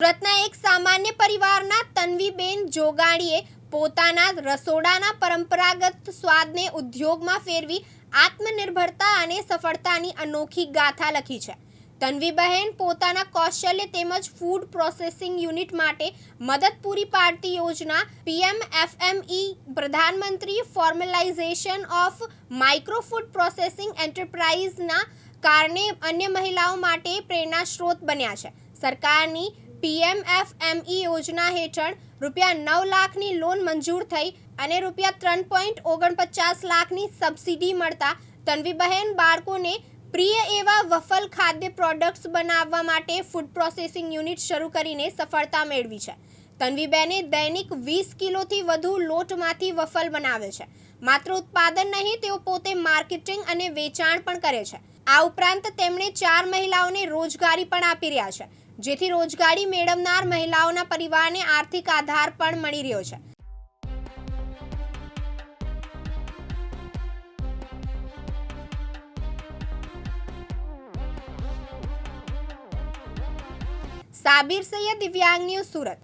સુરતના એક સામાન્ય પરિવારના તન્વીબેન જોગાણીએ પોતાના રસોડાના પરંપરાગત સ્વાદને ઉદ્યોગમાં ફેરવી આત્મનિર્ભરતા અને સફળતાની અનોખી ગાથા લખી છે. તન્વીબહેન પોતાના કૌશલ્ય તેમજ ફૂડ પ્રોસેસિંગ યુનિટ માટે મદદ પૂરી પાડતી યોજના પીએમ એફએમઈ પ્રધાનમંત્રી formalisation of micro food processing એન્ટરપ્રાઇઝના કારણે અન્ય મહિલાઓ માટે પ્રેરણા સ્ત્રોત બન્યા છે. સરકારની પીએમએફએમઈ યોજના હેઠળ રૂપિયા નવ લાખની લોન મંજૂર થઈ અને રૂપિયા ત્રણ પોઈન્ટ ઓગણપચાસ લાખની સબસિડી મળતા તન્વીબહેન બાળકોને પ્રિય એવા વફલ ખાદ્ય પ્રોડક્ટ્સ બનાવવા માટે ફૂડ પ્રોસેસિંગ યુનિટ શરૂ કરીને સફળતા મેળવી છે. તન્વીબેને દૈનિક વીસ કિલોથી વધુ લોટમાંથી વફલ બનાવે છે. માત્ર ઉત્પાદન નહીં, તેઓ પોતે માર્કેટિંગ અને વેચાણ પણ કરે છે. આ ઉપરાંત તેમણે ચાર મહિલાઓને રોજગારી પણ આપી રહ્યા છે. જેથી રોજગારી મેળવનાર મહિલાઓના પરિવારને આર્થિક આધાર પણ મળી રહ્યો છે. સાબિર સૈયદ દિવ્યાંગ ન્યૂઝ સુરત.